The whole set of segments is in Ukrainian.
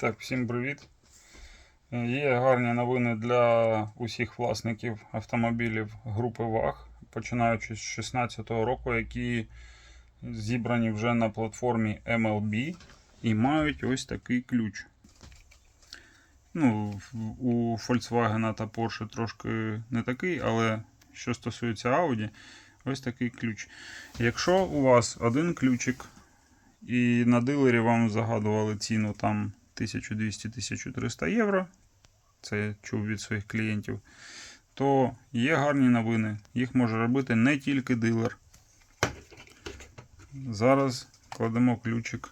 Так, всім привіт. Е, Є гарні новини для усіх власників автомобілів групи ВАГ, починаючи з 2016 року, які зібрані вже на платформі MLB і мають ось такий ключ. Ну, у Volkswagen та Porsche трошки не такий, але що стосується Audi, ось такий ключ. Якщо у вас один ключик і на дилері вам загадували ціну там 1200-1300 євро, це я чув від своїх клієнтів, то є гарні новини. Їх може робити не тільки дилер. Зараз кладемо ключик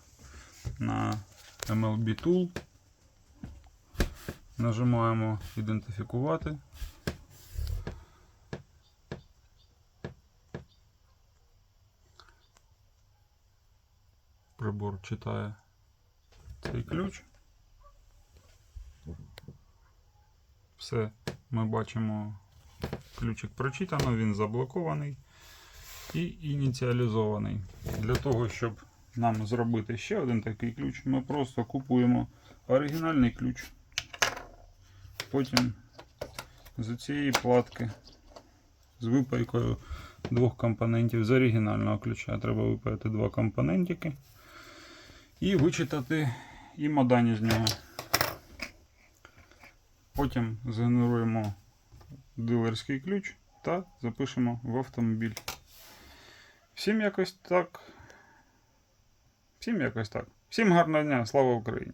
на MLB Tool. Нажимаємо ідентифікувати. Прибор читає цей ключ. Все, ми бачимо, ключик прочитано, він заблокований і ініціалізований. Для того, щоб нам зробити ще один такий ключ, ми просто купуємо оригінальний ключ. Потім з цієї платки з випайкою двох компонентів з оригінального ключа треба випаяти два компонентики і вичитати і імодані з нього. Потім згенеруємо дилерський ключ та запишемо в автомобіль. Всім якось так. Всім якось так. Всім гарного дня, слава Україні!